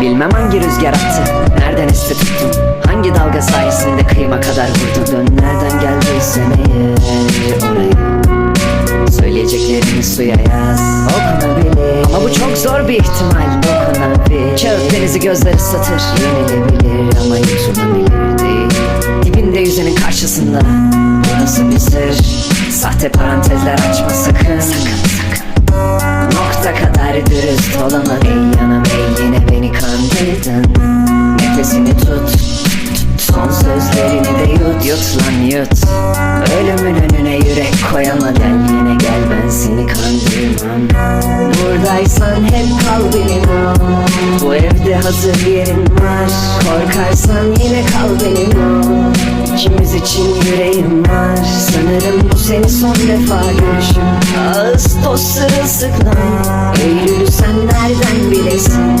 Bilmem hangi rüzgar attı. Nereden esti tuttun Hangi dalga sayesinde kıyıma kadar vurdun? Dön nereden geldiysen eğer oraya. Söyleyeceklerini suya yaz. Okunabilir. Ama bu çok zor bir ihtimal. Dokunabilir Kağıt denizi gözleri satır. Yenilebilir ama yutulabilir değil. Dibinde yüzenin karşısında. Burası bir sır Sahte parantezler açma sakın. Sakın sakın. Nokta kadar dürüst olama Nefesini tut. Son sözlerini de yut. Yut lan yut. Ölümün önüne yürek koyama Gel yine gel ben seni kandırmam. Buradaysan hep kal benim Bu evde hazır yerin var. Korkarsan yine kal benim o İkimiz için yüreğim var. Sanırım bu seni son defa görüşüm Ağustos sırılsıklam. Eylül'ü sen nereden bilesin